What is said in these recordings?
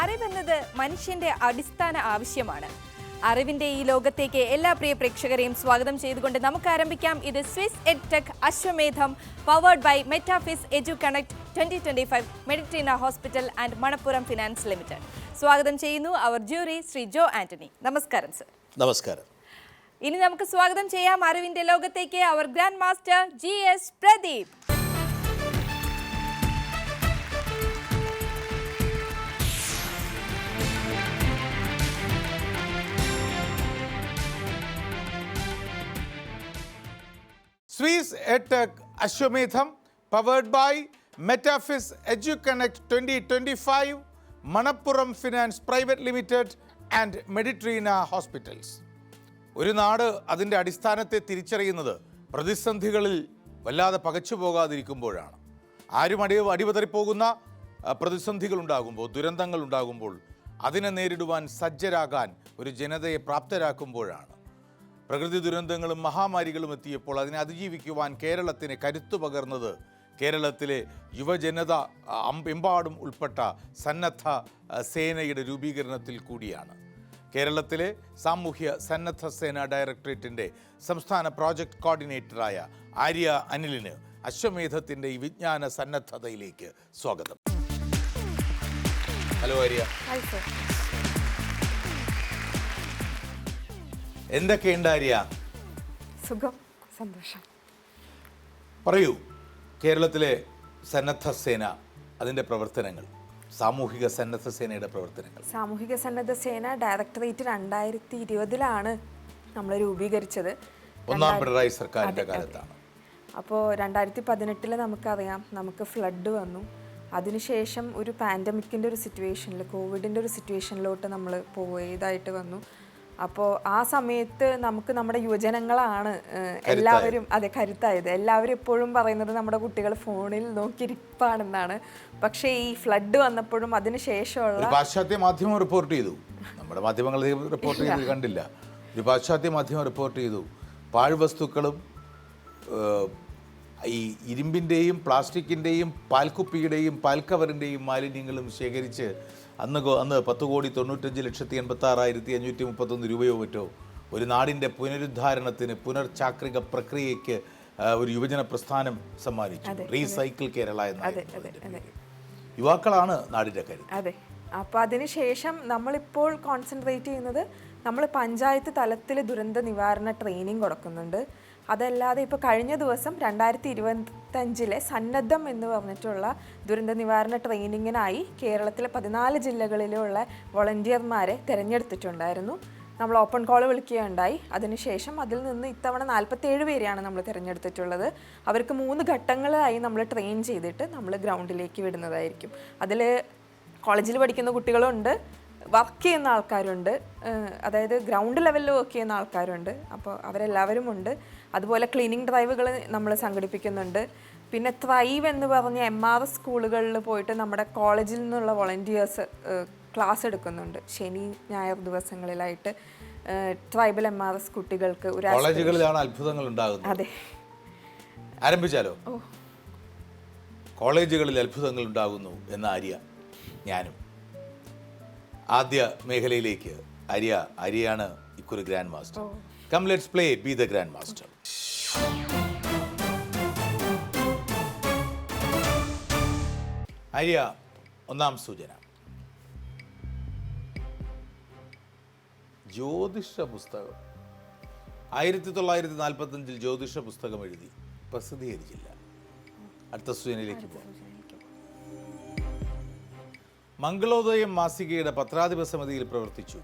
അറിവെന്നത് മനുഷ്യന്റെ അടിസ്ഥാന ആവശ്യമാണ്. അറിവിന്റെ ഈ ലോകത്തേക്ക് എല്ലാ പ്രിയ പ്രേക്ഷകരെയും സ്വാഗതം ചെയ്തുകൊണ്ട് നമുക്ക് ആരംഭിക്കാം. ഇത് Swiss edtech Ashwamedham powered by Metafiz Edu Connect twenty twenty five Meditrina Hospital and Manappuram Finance Limited സ്വാഗതം ചെയ്യുന്നു അവർ ജൂറി ശ്രീ ജോ ആന്റണി. നമസ്കാരം സർ നമസ്കാരം. ഇനി നമുക്ക് സ്വാഗതം ചെയ്യാം അറിവിന്റെ ലോകത്തേക്ക്. അവർ grand master G S Pradeep Suez എടെക് Ashwamedham powered by Metafiz Edu Connect twenty twenty five Manappuram Finance Private Limited and Meditrina Hospitals ഒരു നാട് അതിന്റെ അടിസ്ഥാനത്തെ തിരിച്ചറിയുന്നത് പ്രതിസന്ധികളിൽ വല്ലാതെ പകച്ചു പോകാതിരിക്കുമ്പോഴാണ്. ആരും അടി അടിപതറിപ്പോകുന്ന പ്രതിസന്ധികൾ ഉണ്ടാകുമ്പോൾ ദുരന്തങ്ങൾ ഉണ്ടാകുമ്പോൾ അതിനെ നേരിടുവാൻ സജ്ജരാകാൻ ഒരു ജനതയെ പ്രാപ്തരാക്കുമ്പോഴാണ്. പ്രകൃതി ദുരന്തങ്ങളും മഹാമാരികളും എത്തിയപ്പോൾ അതിനെ അതിജീവിക്കുവാൻ കേരളത്തിന് കരുത്തു പകർന്നത് കേരളത്തിലെ യുവജനത എമ്പാടും ഉൾപ്പെട്ട സന്നദ്ധ സേനയുടെ രൂപീകരണത്തിൽ കൂടിയാണ്. കേരളത്തിലെ സാമൂഹ്യ സന്നദ്ധ സേന ഡയറക്ടറേറ്റിന്റെ സംസ്ഥാന പ്രോജക്റ്റ് കോർഡിനേറ്ററായ ആര്യ അനിലിന് അശ്വമേധത്തിന്റെ ഈ വിജ്ഞാന സന്നദ്ധതയിലേക്ക് സ്വാഗതം. ഹലോ ആര്യ എന്തൊക്കെയുണ്ട് ആര്യ സുഖം സന്തോഷം. പറയൂ കേരളത്തിലെ സന്നദ്ധ സേന അതിന്റെ പ്രവർത്തനങ്ങൾ സാമൂഹിക സന്നദ്ധ സേനയുടെ പ്രവർത്തനങ്ങൾ. സാമൂഹിക സന്നദ്ധ സേന ഡയറക്ടറേറ്റ് രണ്ടായിരത്തി ഇരുപതിലാണ് നമ്മൾ രൂപീകരിച്ചത്. ഒന്നാം പിണറായി സർക്കാരിന്റെ കാലത്താണ്. അപ്പോൾ രണ്ടായിരത്തി പതിനെട്ടിൽ നമുക്കറിയാം നമുക്ക് ഫ്ലഡ് വന്നു. അതിനുശേഷം ഒരു പാൻഡമിക്കിന്റെ ഒരു സിറ്റുവേഷനിൽ കോവിഡിന്റെ ഒരു സിറ്റുവേഷനിലോട്ട് നമ്മൾ പോയതായിട്ട് വന്നു. അപ്പോൾ ആ സമയത്ത് നമുക്ക് നമ്മുടെ യുവജനങ്ങളാണ് എല്ലാവരും അതെ കരുത്തായത്. എല്ലാവരും എപ്പോഴും പറയുന്നത് നമ്മുടെ കുട്ടികൾ ഫോണിൽ നോക്കിയിരിപ്പാണെന്നാണ്. പക്ഷേ ഈ ഫ്ലഡ് വന്നപ്പോഴും അതിന് ശേഷമുള്ള പാശ്ചാത്യ മാധ്യമം റിപ്പോർട്ട് ചെയ്തു. നമ്മുടെ മാധ്യമങ്ങൾ റിപ്പോർട്ട് ചെയ്ത് കണ്ടില്ല. ഒരു പാശ്ചാത്യ മാധ്യമം റിപ്പോർട്ട് ചെയ്തു. പാഴ്വസ്തുക്കളും വസ്തുക്കളും ഈ ഇരുമ്പിന്റെയും പ്ലാസ്റ്റിക്കിന്റെയും പാൽക്കുപ്പിയുടെയും പാൽക്കവറിന്റെയും മാലിന്യങ്ങളും ശേഖരിച്ച് അന്ന് അന്ന് പത്ത് കോടി തൊണ്ണൂറ്റഞ്ച് ലക്ഷത്തി എൺപത്തി ആറായിരത്തി അഞ്ഞൂറ്റി മുപ്പത്തൊന്ന് രൂപയോ മറ്റോ ഒരു നാടിന്റെ പുനരുദ്ധാരണത്തിന് പുനർചാക്രിക പ്രക്രിയയ്ക്ക് ഒരു യുവജന പ്രസ്ഥാനം സമ്മാനിച്ചു. റീസൈക്കിൾ കേരള എന്ന. യുവാക്കളാണ് നാടിന്റെ കാര്യം അതെ. അപ്പോൾ അതിനുശേഷം നമ്മളിപ്പോൾ കോൺസെൻട്രേറ്റ് ചെയ്യുന്നത് നമ്മൾ പഞ്ചായത്ത് തലത്തിൽ ദുരന്ത നിവാരണ ട്രെയിനിങ് കൊടുക്കുന്നുണ്ട്. അതല്ലാതെ ഇപ്പോൾ കഴിഞ്ഞ ദിവസം രണ്ടായിരത്തി ഇരുപത്തഞ്ചിലെ സന്നദ്ധം എന്ന് പറഞ്ഞിട്ടുള്ള ദുരന്ത നിവാരണ ട്രെയിനിങ്ങിനായി കേരളത്തിലെ പതിനാല് ജില്ലകളിലുള്ള വോളണ്ടിയർമാരെ തിരഞ്ഞെടുത്തിട്ടുണ്ടായിരുന്നു. നമ്മൾ ഓപ്പൺ കോൾ വിളിക്കുകയുണ്ടായി. അതിനുശേഷം അതിൽ നിന്ന് ഇത്തവണ നാൽപ്പത്തേഴ് പേരെയാണ് നമ്മൾ തിരഞ്ഞെടുത്തിട്ടുള്ളത്. അവർക്ക് മൂന്ന് ഘട്ടങ്ങളായി നമ്മൾ ട്രെയിൻ ചെയ്തിട്ട് നമ്മൾ ഗ്രൗണ്ടിലേക്ക് വിടുന്നതായിരിക്കും. അതിൽ കോളേജിൽ പഠിക്കുന്ന കുട്ടികളുണ്ട് വർക്ക് ചെയ്യുന്ന ആൾക്കാരുണ്ട് അതായത് ഗ്രൗണ്ട് ലെവലിൽ വർക്ക് ചെയ്യുന്ന ആൾക്കാരുണ്ട്. അപ്പോൾ അവരെല്ലാവരും ഉണ്ട് അതുപോലെ ക്ലീനിങ് ഡ്രൈവുകൾ നമ്മൾ സംഘടിപ്പിക്കുന്നുണ്ട്. പിന്നെ ത്രൈവ് എന്ന് പറഞ്ഞ എം ആർ എസ് സ്കൂളുകളിൽ പോയിട്ട് നമ്മുടെ കോളേജിൽ നിന്നുള്ള വോളണ്ടിയേഴ്സ് ക്ലാസ് എടുക്കുന്നുണ്ട്. ശനി ഞായർ ദിവസങ്ങളിലായിട്ട് ട്രൈബൽ എം ആർ എസ് കുട്ടികൾക്ക് ഒരു കോളേജുകളിലാണ് അത്ഭുതങ്ങൾ ഉണ്ടാകുന്നത് അതെ. ആരംഭിച്ചാലോ? കോളേജുകളിൽ അത്ഭുതങ്ങൾ ഉണ്ടാകുന്നു എന്ന ആര്യ ഞാനും. ആദ്യ മേഖലയിലേക്ക്. ആര്യ ആര്യയാണ് ഇക്കുറി grand master come let's play be the grand master Arya ഒന്നാം സൂചന. ജ്യോതിഷ പുസ്തകം. ആയിരത്തി തൊള്ളായിരത്തി നാൽപ്പത്തഞ്ചിൽ ജ്യോതിഷ പുസ്തകം എഴുതി. പ്രസിദ്ധീകരിച്ചില്ല. അടുത്ത സൂചനയിലേക്ക് പോകാം മംഗളോദയം മാസികയുടെ പത്രാധിപ സമിതിയിൽ പ്രവർത്തിച്ചു.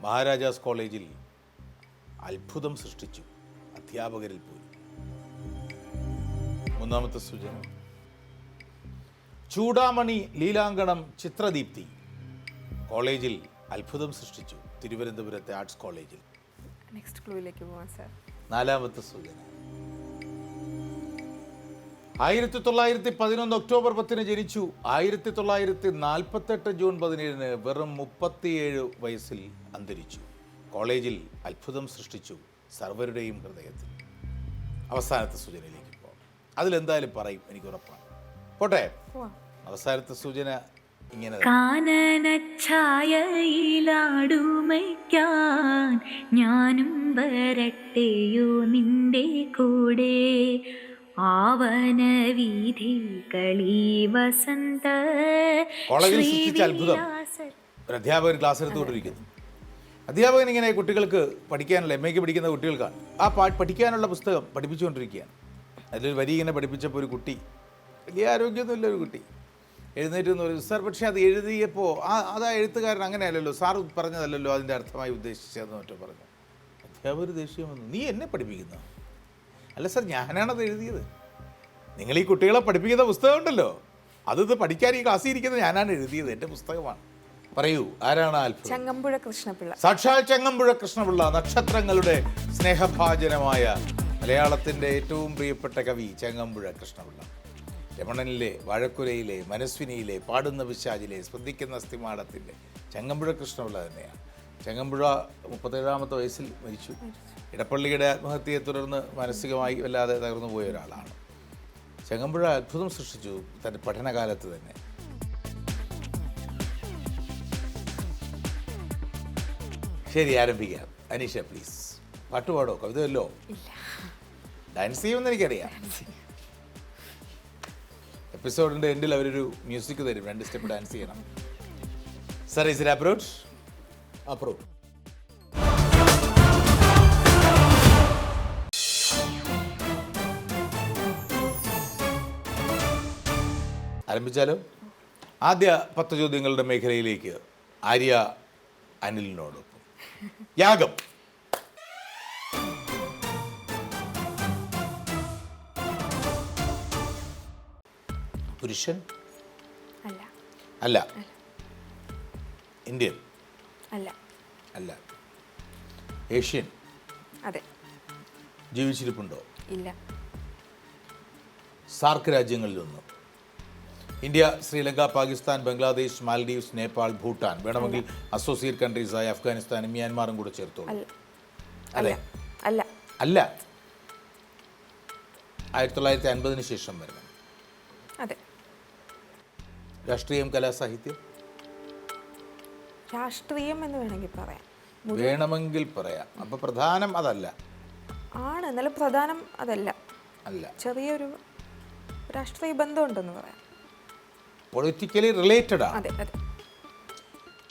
മഹാരാജാസ് കോളേജിൽ അത്ഭുതം സൃഷ്ടിച്ചു. അധ്യാപകരിൽ പോലും. മൂന്നാമത്തെ സൂചന. ചൂടാമണി ലീലാങ്കണം ചിത്രദീപ്തി. കോളേജിൽ അത്ഭുതം സൃഷ്ടിച്ചു. തിരുവനന്തപുരത്തെ ആർട്സ് കോളേജിൽ. നെക്സ്റ്റ് ക്ലൂയിലേക്ക് പോവാം സർ നാലാമത്തെ സൂചന. ആയിരത്തി തൊള്ളായിരത്തി പതിനൊന്ന് ഒക്ടോബർ പത്തിന് ജനിച്ചു. ആയിരത്തി തൊള്ളായിരത്തി നാൽപ്പത്തെട്ട് ജൂൺ പതിനേഴിന് വെറും മുപ്പത്തിയേഴ് വയസ്സിൽ അന്തരിച്ചു. കോളേജിൽ അത്ഭുതം സൃഷ്ടിച്ചു സർവരുടെയും ഹൃദയത്തിൽ. അവസാനത്തെ സൂചനയിലേക്ക് പോകാം. അതിലെന്തായാലും പറയും എനിക്ക് ഉറപ്പാണ്. പോട്ടെ? അവസാനത്തെ സൂചന ഇങ്ങനെ. കാനനഛായയിലാടുമയ്ക്കാൻ ഞാനും വരട്ടെയോ നിന്റെ കൂടെ? ആവന വീഥികളീ വസന്ത കോളേജിൽ സൃഷ്ടിച്ച അത്ഭുതം. ഒരു അധ്യാപകർ ക്ലാസ് എടുത്തുകൊണ്ടിരിക്കുന്നു. അധ്യാപകൻ ഇങ്ങനെ കുട്ടികൾക്ക് പഠിക്കാനുള്ള എം എക്ക് പഠിക്കുന്ന കുട്ടികൾക്കാണ്. ആ പാ പഠിക്കാനുള്ള പുസ്തകം പഠിപ്പിച്ചുകൊണ്ടിരിക്കുകയാണ്. അതിലൊരു വരി ഇങ്ങനെ പഠിപ്പിച്ചപ്പോൾ ഒരു കുട്ടി വലിയ ആരോഗ്യമൊന്നുമില്ല ഒരു കുട്ടി എഴുന്നേറ്റ് എന്ന് പറയും സാർ പക്ഷേ അത് എഴുതിയപ്പോൾ ആ അത് എഴുത്തുകാരൻ അങ്ങനെയല്ലല്ലോ സാർ പറഞ്ഞതല്ലല്ലോ അതിന്റെ അർത്ഥമായി ഉദ്ദേശിച്ചതെന്ന് മറ്റോ പറഞ്ഞു. അധ്യാപകർ ദേഷ്യം നീ എന്നെ പഠിപ്പിക്കുന്ന? അല്ല സാർ ഞാനാണത് എഴുതിയത്. നിങ്ങൾ ഈ കുട്ടികളെ പഠിപ്പിക്കുന്ന പുസ്തകമുണ്ടല്ലോ അത് പഠിക്കാൻ ഈ ക്ലാസ്സിൽ ഇരിക്കുന്നത് ഞാനാണ് എഴുതിയത് എന്റെ പുസ്തകമാണ്. പറയൂ ആരാണ് അത്ഭുതം ചങ്ങമ്പുഴ കൃഷ്ണപിള്ള. സാക്ഷാൽ ചങ്ങമ്പുഴ കൃഷ്ണപിള്ള നക്ഷത്രങ്ങളുടെ സ്നേഹഭാജനമായ മലയാളത്തിന്റെ ഏറ്റവും പ്രിയപ്പെട്ട കവി ചങ്ങമ്പുഴ കൃഷ്ണപിള്ള. രമണനിലെ വാഴക്കുലയിലെ മനസ്വിനിയിലെ പാടുന്ന പിശാചിലെ സ്പന്ദിക്കുന്ന സ്ഥിമാടത്തിന്റെ ചങ്ങമ്പുഴ കൃഷ്ണപിള്ള തന്നെയാണ്. ചങ്ങമ്പുഴ മുപ്പത്തേഴാമത്തെ വയസ്സിൽ മരിച്ചു. ഇടപ്പള്ളിയുടെ ആത്മഹത്യയെ തുടർന്ന് മാനസികമായി വല്ലാതെ തകർന്നു പോയ ഒരാളാണ്. ചങ്ങമ്പുഴ അത്ഭുതം സൃഷ്ടിച്ചു തന്റെ പഠനകാലത്ത് തന്നെ. ശരി ആരംഭിക്കാം. അനീഷ പ്ലീസ് പാട്ട് പാടോ കവിത വല്ലോ? ഡാൻസ് ചെയ്യുമെന്ന് എനിക്കറിയാം. എപ്പിസോഡിന്റെ എൻഡിൽ അവരൊരു മ്യൂസിക് തരും. രണ്ട് സ്റ്റെപ്പ് ഡാൻസ് ചെയ്യണം. Sir is it approach approve ആരംഭിച്ചാലോ? ആദ്യ പത്ത് ചോദ്യങ്ങളുടെ മേഖലയിലേക്ക് ആര്യ അനിലിനോടൊപ്പം യാഗം. പുരുഷൻ? അല്ല. അല്ല. ഇന്ത്യൻ? അല്ല. അല്ല. ഏഷ്യൻ? അതെ. ജീവിച്ചിരിപ്പുണ്ടോ? ഇല്ല. സാർക്ക് രാജ്യങ്ങളിലൊന്ന്? ഇന്ത്യ ശ്രീലങ്ക പാകിസ്ഥാൻ ബംഗ്ലാദേശ് മാൽഡീവ്സ് നേപ്പാൾ ഭൂട്ടാൻ വേണമെങ്കിൽ അസോസിയേറ്റ് കൺട്രീസായ അഫ്ഗാനിസ്ഥാനും മ്യാൻമാറും കൂടെ ചേർത്തോളൂ. അല്ല. അല്ല? അല്ല. ആയിരത്തി തൊള്ളായിരത്തി അൻപതിന് ശേഷം വരുന്നത് അതെ. രാഷ്ട്രീയം കലാസാഹിത്യം? രാഷ്ട്രീയം എന്ന് വേണമെങ്കിൽ പറയാം. വേണമെങ്കിൽ പറയാം. അപ്പൊ പ്രധാനം അതല്ല. ആണ്. എന്നാലും പ്രധാനം അതല്ല. അല്ല. ചെറിയൊരു രാഷ്ട്രീയ ബന്ധമുണ്ടെന്ന് പറയാം. പൊളിറ്റിക്കലി റിലേറ്റഡ് ആണ്.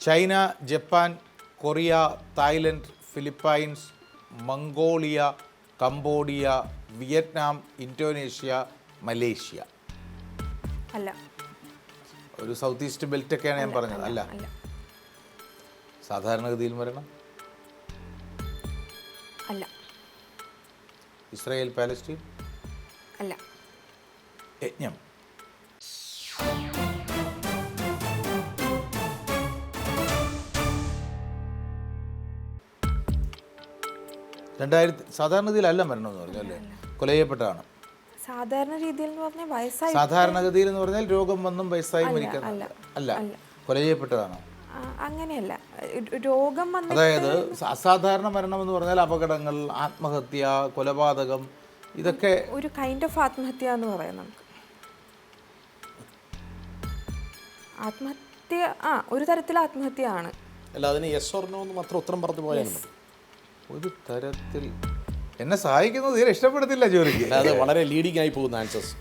China Japan Korea Thailand Philippines Mongolia Cambodia Vietnam Indonesia Malaysia. അല്ല. ഒരു സൗത്ത് ഈസ്റ്റ് ബെൽറ്റ് ഒക്കെയാണ് ഞാൻ പറഞ്ഞത് അല്ല? അല്ല. സാധാരണഗതിയിൽ വരണം. അല്ല. Israel Palestine? അല്ല. യജ്ഞം. രണ്ടായിരത്തി സാധാരണഗതിയിലല്ല മരണം എന്ന് പറഞ്ഞു അല്ലേ? കൊല ചെയ്യപ്പെട്ടതാണ് സാധാരണ രീതിയിൽ എന്ന് പറഞ്ഞാൽ വയസ്സായി സാധാരണഗതിയിൽ എന്ന് പറഞ്ഞാൽ രോഗം വന്നും വയസ്സായി അല്ല, അല്ല. കൊല ചെയ്യപ്പെട്ടതാണ് അങ്ങനെയല്ല. രോഗം വന്ന അതായത് അസാധാരണ മരണം എന്ന് പറഞ്ഞാൽ അപകടങ്ങൾ ആത്മഹത്യ കൊലപാതകം ഇതൊക്കെ ഒരു കൈൻഡ് ഓഫ് ആത്മഹത്യ എന്ന് പറയാം നമുക്ക്. ആത്മഹത്യ ആ ഒരു തരത്തിൽ ആത്മഹത്യ ആണ് അല്ല അതിന് യെസ് ഓർണോ എന്ന് മാത്രം ഉത്തരം പറഞ്ഞു പോയാൽ മതി. ഒരു തരത്തിൽ എന്നെ സഹായിക്കുന്നത് തീരെ ഇഷ്ടപ്പെടുത്തില്ല ജോലിക്ക്. അത് വളരെ ലീഡിങ് ആയി പോകുന്ന ആൻസേഴ്സ്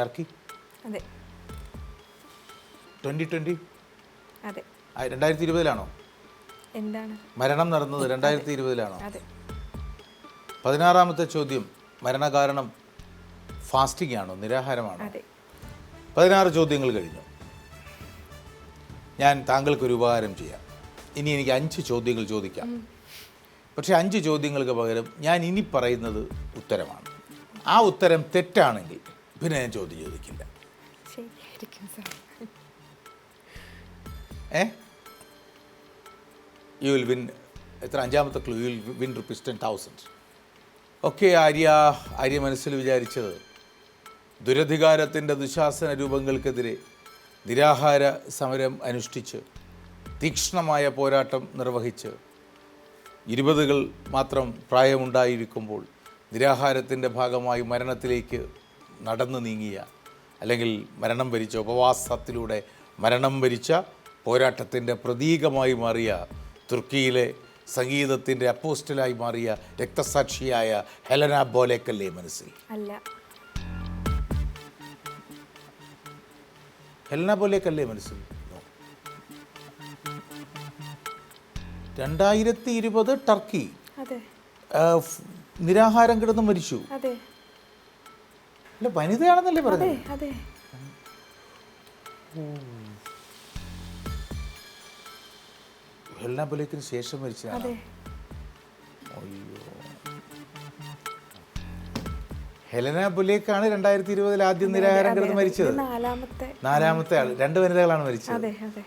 ടർക്കി അതെ. ട്വന്റി ട്വന്റി അതെ. രണ്ടായിരത്തി ഇരുപതിലാണോ എന്താണ്? മരണം നടന്നത് രണ്ടായിരത്തി ഇരുപതിലാണോ അതെ. പതിനാറാമത്തെ ചോദ്യം മരണകാരണം ഫാസ്റ്റിംഗ് ആണോ നിരാഹാരമാണോ? അതെ. പതിനാറ് ചോദ്യങ്ങൾ കഴിഞ്ഞു. ഞാൻ താങ്കൾക്കൊരു ഉപകാരം ചെയ്യാം. ഇനി എനിക്ക് അഞ്ച് ചോദ്യങ്ങൾ ചോദിക്കാം. പക്ഷേ അഞ്ച് ചോദ്യങ്ങൾക്ക് പകരം ഞാൻ ഇനി പറയുന്നത് ഉത്തരമാണ്. ആ ഉത്തരം തെറ്റാണെങ്കിൽ പിന്നെ ഞാൻ ചോദ്യം ചോദിക്കില്ല. ഏ? യു വിൽ വിൻ എത്ര? അഞ്ചാമത്തെ clue you will win rupees ten thousand ഒക്കെ ആര്യ ആര്യ മനസ്സിൽ വിചാരിച്ചത് ദുരധികാരത്തിന്റെ ദുശാസന രൂപങ്ങൾക്കെതിരെ നിരാഹാര സമരം അനുഷ്ഠിച്ച് തീക്ഷ്ണമായ പോരാട്ടം നിർവഹിച്ച് ഇരുപതുകൾ മാത്രം പ്രായമുണ്ടായിരിക്കുമ്പോൾ നിരാഹാരത്തിന്റെ ഭാഗമായി മരണത്തിലേക്ക് നടന്നു നീങ്ങിയ അല്ലെങ്കിൽ മരണം വരിച്ച ഉപവാസത്തിലൂടെ മരണം വരിച്ച പോരാട്ടത്തിന്റെ പ്രതീകമായി മാറിയ തുർക്കിയിലെ സംഗീതത്തിന്റെ അപ്പോസ്റ്റലായി മാറിയ രക്തസാക്ഷിയായ ഹെലന ബോലേക്കല്ലേ മനസ്സിൽ? അല്ല. ഹെലന ബോലേക്കല്ലേ മനസ്സിൽ? രണ്ടായിരത്തി ഇരുപത് ടർക്കി നിരാഹാരം കിടന്ന് മരിച്ചു. അല്ല വനിതയാണെന്നല്ലേ പറഞ്ഞത് ബോലേക്കിന് ശേഷം മരിച്ചതാണ് ഹെലന ബുലേക്കാണ് രണ്ടായിരത്തി ഇരുപതിൽ ആദ്യം നിരാഹാരം കിടന്ന് മരിച്ചത്. നാലാമത്തെ ആൾ രണ്ട് വനിതകളാണ് മരിച്ചത്.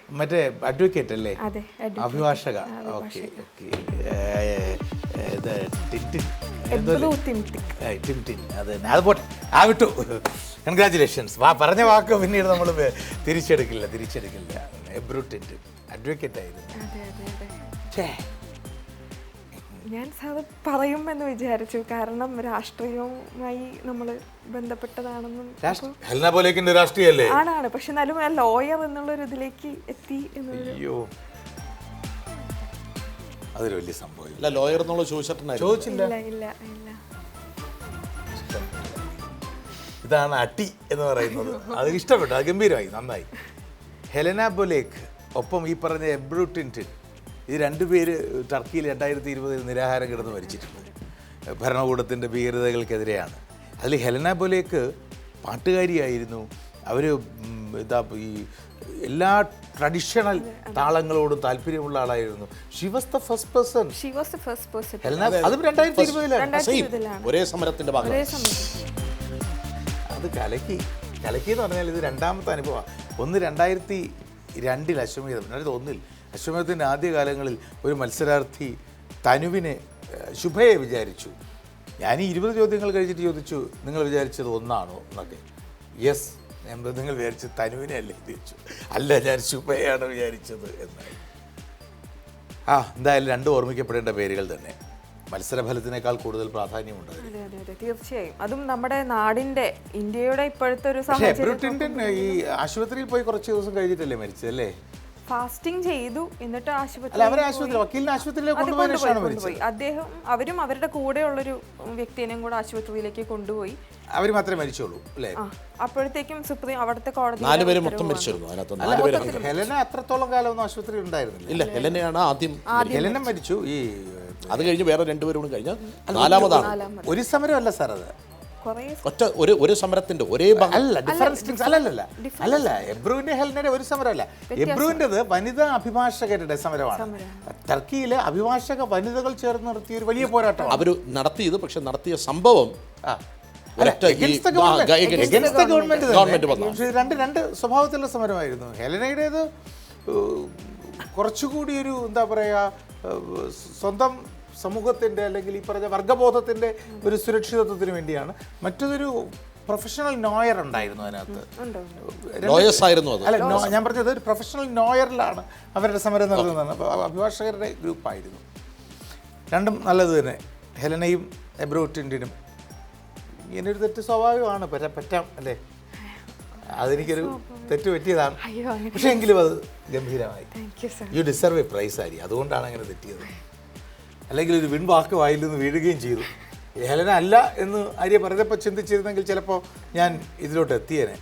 മറ്റേ അഡ്വക്കേറ്റ് അല്ലേ. അഭിഭാഷക. ഓക്കെ അത് പോട്ടെ. ആ വിട്ടു. കൺഗ്രാചുലേഷൻസ് വാ പറഞ്ഞ വാക്ക് പിന്നീട് നമ്മൾ തിരിച്ചെടുക്കില്ല തിരിച്ചെടുക്കില്ല. എബ്രൂട്ടിന്റെ അഡ്വക്കേറ്റ് ആയിരുന്നു. ഛേ. ഞാൻ അത് പറയുമെന്ന് വിചാരിച്ചു. കാരണം രാഷ്ട്രീയവുമായി നമ്മൾ ബന്ധപ്പെട്ടതാണെന്നും രാഷ്ട്രീയല്ലേ? ആണാണ്. പക്ഷെ എന്നാലും ആ ലോയർ എന്നുള്ള ഒരു ഇതിലേക്ക് എത്തി എന്നൊരു അയ്യോ. അതൊരു വലിയ സംഭവം അല്ല ലോയർ എന്നുള്ള ചോദിച്ചിട്ടുണ്ടായിരുന്നു. ചോദിച്ചില്ല. ഇല്ല ഇല്ല ഇതാണ് അട്ടി എന്ന് പറയുന്നത്. അത് ഇഷ്ടപ്പെട്ടു. അത് ഗംഭീരമായി. നന്നായി. ഹെലന ബൊലേക്ക് ഒപ്പം ഈ പറഞ്ഞ എബ്രൂട്ടിന്റിൻ ഈ രണ്ട് പേര് ടർക്കിയിൽ രണ്ടായിരത്തി ഇരുപതിൽ നിരാഹാരം കിടന്ന് മരിച്ചിട്ടുണ്ട്. ഭരണകൂടത്തിന്റെ ഭീകരതകൾക്കെതിരെയാണ്. അതിൽ ഹെലന ബൊലേക്ക് പാട്ടുകാരിയായിരുന്നു. അവർ ഇതാ ഈ എല്ലാ ട്രഡീഷണൽ താളങ്ങളോടും താല്പര്യമുള്ള ആളായിരുന്നു. She was the first person she was the first person Helena അതും രണ്ടായിരത്തി ഇരുപതിലാണ് സെയിം ഒരേ സമരത്തിന്റെ ഭാഗം അത് കലക്കി കലക്കി എന്ന് പറഞ്ഞാൽ ഇത് രണ്ടാമത്തെ അനുഭവമാണ്. ഒന്ന് രണ്ടായിരത്തി രണ്ടിൽ അശ്വമേധം രണ്ടായിരത്തി ഒന്നിൽ. അശ്വമേധത്തിന്റെ ആദ്യകാലങ്ങളിൽ ഒരു മത്സരാർത്ഥി തനുവിനെ ശുഭയെ വിചാരിച്ചു. ഞാൻ ഈ ഇരുപത് ചോദ്യങ്ങൾ കഴിച്ചിട്ട് ചോദിച്ചു നിങ്ങൾ വിചാരിച്ചത് ഒന്നാണോ? എന്നൊക്കെ. യെസ് നിങ്ങൾ വിചാരിച്ചത് തനുവിനെ അല്ലേ ചോദിച്ചു അല്ല ഞാൻ ശുഭയാണ് വിചാരിച്ചത് എന്നായി. ആ എന്തായാലും രണ്ട് ഓർമ്മിക്കപ്പെടേണ്ട പേരുകൾ തന്നെ. മത്സരഫലത്തിനേക്കാൾ കൂടുതൽ പ്രാധാന്യമുണ്ട് തീർച്ചയായും. അതും നമ്മുടെ നാടിന്റെ ഇന്ത്യയുടെ ഇപ്പോഴത്തെ ഒരു ഈ ആശുപത്രിയിൽ പോയി കുറച്ച് ദിവസം കഴിഞ്ഞിട്ടല്ലേ മരിച്ചത് അല്ലേ ഫാസ്റ്റിംഗ് ചെയ്തു. എന്നിട്ട് ആശുപത്രി അവരെ ആശുപത്രി വക്കീലിനെ ആശുപത്രിയിലേക്ക് അത് കൊണ്ടുപോയ കൊണ്ടുപോയി കൊണ്ടുപോയി. അദ്ദേഹം അവരും അവരുടെ കൂടെയുള്ളൊരു വ്യക്തിനെയും കൂടെ ആശുപത്രിയിലേക്ക് കൊണ്ടുപോയി. അവർ മാത്രമേ മരിച്ചുള്ളൂ അല്ലേ? അപ്പോഴത്തേക്കും സുപ്രീം അവിടുത്തെ കോടതി നാലുപേരും മൊത്തം മരിച്ചിരുന്നു അതിനകത്ത് അല്ല നാലുപേരും ഹെലന അത്രത്തോളം കാലമൊന്നും ആശുപത്രിയിൽ ഉണ്ടായിരുന്നില്ല. ഇല്ല ഹെലനെയാണ് ആദ്യം ഹെലന മരിച്ചു ഈ അത് കഴിഞ്ഞ് വേറെ രണ്ടുപേരും കൂടി കഴിഞ്ഞാൽ നാലാമതാണ്. ഒരു സമരമല്ല സാർ അത്. ഒറ്റ ഒരു ഒരു സമരത്തിന്റെ ഒരേ അല്ല ഡിഫറൻസ് അല്ലല്ല അല്ലല്ല എബ്രുവിന്റെ ഹെൽനറെ ഒരു സമരമല്ല. എബ്രുവിന്റെത് വനിതാ അഭിഭാഷകരുടെ സമരമാണ്. ടർക്കിയിലെ അഭിഭാഷക വനിതകൾ ചേർന്ന് നടത്തിയ ഒരു വലിയ പോരാട്ടം അവർ നടത്തിയത് പക്ഷെ നടത്തിയ സംഭവം ഗവൺമെന്റ് രണ്ട് രണ്ട് സ്വഭാവത്തിലുള്ള സമരമായിരുന്നു. ഹെലനയുടേത് കുറച്ചുകൂടി ഒരു എന്താ പറയുക സ്വന്തം സമൂഹത്തിന്റെ അല്ലെങ്കിൽ ഈ പറഞ്ഞ വർഗബോധത്തിന്റെ ഒരു സുരക്ഷിതത്വത്തിന് വേണ്ടിയാണ്. മറ്റൊരു പ്രൊഫഷണൽ നോയർ ഉണ്ടായിരുന്നു അതിനകത്ത്. അല്ല ഞാൻ പറഞ്ഞത് ഒരു പ്രൊഫഷണൽ നോയറിലാണ് അവരുടെ സമരം നടത്തുന്നത് അപ്പോൾ അഭിഭാഷകരുടെ ഗ്രൂപ്പായിരുന്നു. രണ്ടും നല്ലത് തന്നെ. ഹെലനയും എബ്രോട്ടിന്റിനും ഇങ്ങനൊരു തെറ്റ് സ്വാഭാവികമാണ്. പറ്റാ പറ്റാം അല്ലേ? അതെനിക്കൊരു തെറ്റ് പറ്റിയതാണ്. അയ്യോ പക്ഷേ എങ്കിലും അത് ഗംഭീരമായി. യു ഡിസർവ് എ പ്രൈസ് ആയിരിക്കും അതുകൊണ്ടാണ് അങ്ങനെ തെറ്റിയത്. അല്ലെങ്കിൽ ഒരു വിൺവാക്ക് വായിൽ നിന്ന് വീഴുകയും ചെയ്തു. ഹെലന അല്ല എന്ന് ആര്യ പറഞ്ഞപ്പോൾ ചിന്തിച്ചിരുന്നെങ്കിൽ ചിലപ്പോൾ ഞാൻ ഇതിലോട്ട് എത്തിയേനെ.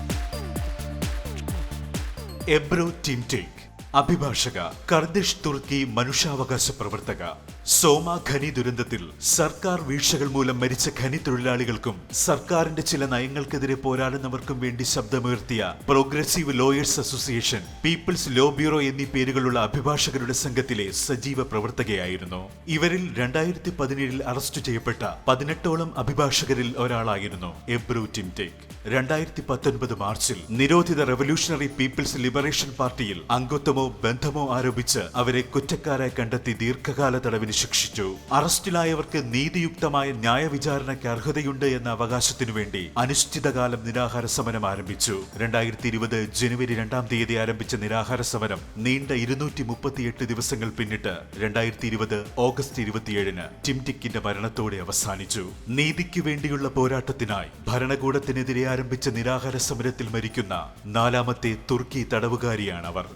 എബ്രോ ടിന്റേക്ക് അഭിഭാഷക കർദിഷ് തുർക്കി മനുഷ്യാവകാശ പ്രവർത്തക. സോമ ഖനി ദുരന്തത്തിൽ സർക്കാർ വീഴ്ചകൾ മൂലം മരിച്ച ഖനി തൊഴിലാളികൾക്കും സർക്കാരിന്റെ ചില നയങ്ങൾക്കെതിരെ പോരാടുന്നവർക്കും വേണ്ടി ശബ്ദമുയർത്തിയ progressive lawyers association people's law bureau എന്നീ പേരുകളുള്ള അഭിഭാഷകരുടെ സംഘത്തിലെ സജീവ പ്രവർത്തകയായിരുന്നു. ഇവരിൽ രണ്ടായിരത്തി പതിനേഴിൽ അറസ്റ്റ് ചെയ്യപ്പെട്ട പതിനെട്ടോളം അഭിഭാഷകരിൽ ഒരാളായിരുന്നു എബ്രൂ ടിംടേക്ക് രണ്ടായിരത്തി പത്തൊൻപത് മാർച്ചിൽ നിരോധിത റവല്യൂഷണറി പീപ്പിൾസ് ലിബറേഷൻ പാർട്ടിയിൽ അംഗത്വമോ ബന്ധമോ ആരോപിച്ച് അവരെ കുറ്റക്കാരായി കണ്ടെത്തി ദീർഘകാല തടവിന് ശിക്ഷിച്ചു. അറസ്റ്റിലായവർക്ക് നീതിയുക്തമായ ന്യായവിചാരണയ്ക്ക് അർഹതയുണ്ട് എന്ന അവകാശത്തിനു വേണ്ടി അനിശ്ചിതകാലം നിരാഹാര സമരം ആരംഭിച്ചു. രണ്ടായിരത്തി ഇരുപത് ജനുവരി രണ്ടാം തീയതി ആരംഭിച്ച നിരാഹാര സമരം നീണ്ട ഇരുന്നൂറ്റി മുപ്പത്തിയെട്ട് ദിവസങ്ങൾ പിന്നിട്ട് രണ്ടായിരത്തി ഇരുപത് ഓഗസ്റ്റ് ഇരുപത്തിയേഴിന് ടിംടിക്കിന്റെ മരണത്തോടെ അവസാനിച്ചു. നീതിക്ക് വേണ്ടിയുള്ള പോരാട്ടത്തിനായി ഭരണകൂടത്തിനെതിരെ ആരംഭിച്ച നിരാഹാര സമരത്തിൽ മരിക്കുന്ന നാലാമത്തെ തുർക്കി തടവുകാരിയാണ് അവർ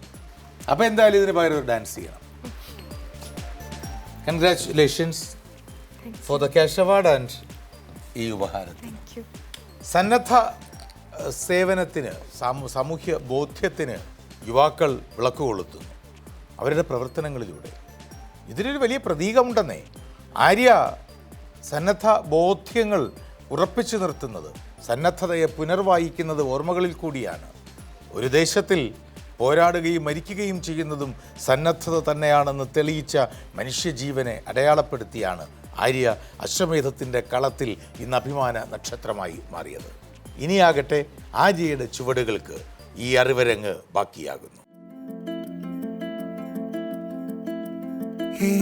അപ്പൊ എന്തായാലും ഇതിന് പകരം ഡാൻസ് ചെയ്യണം. Congratulations for the cash award and ഈ ഉപഹാരത്തിന്. സന്നദ്ധ സേവനത്തിന് സാമൂ- സാമൂഹ്യ ബോധ്യത്തിന് യുവാക്കൾ വിളക്ക് കൊളുത്തുന്നു. അവരുടെ പ്രവർത്തനങ്ങളിലൂടെ. ഇതിനൊരു വലിയ പ്രതീകമുണ്ടെന്നേ. ആര്യ സന്നദ്ധ ബോധ്യങ്ങൾ ഉറപ്പിച്ചു നിർത്തുന്നത് സന്നദ്ധതയെ പുനർവായിക്കുന്നത് ഓർമ്മകളിൽ കൂടിയാണ്. ഒരു ദേശത്തിൽ പോരാടുകയും മരിക്കുകയും ചെയ്യുന്നതും സന്നദ്ധത തന്നെയാണെന്ന് തെളിയിച്ച മനുഷ്യജീവനെ അടയാളപ്പെടുത്തിയാണ് ആര്യ അശ്വമേധത്തിന്റെ കളത്തിൽ ഇന്ന് അഭിമാന നക്ഷത്രമായി മാറിയത്. ഇനിയാകട്ടെ ആര്യയുടെ ചുവടുകൾക്ക് ഈ അറിവരങ്ങ് ബാക്കിയാകുന്നു. നീ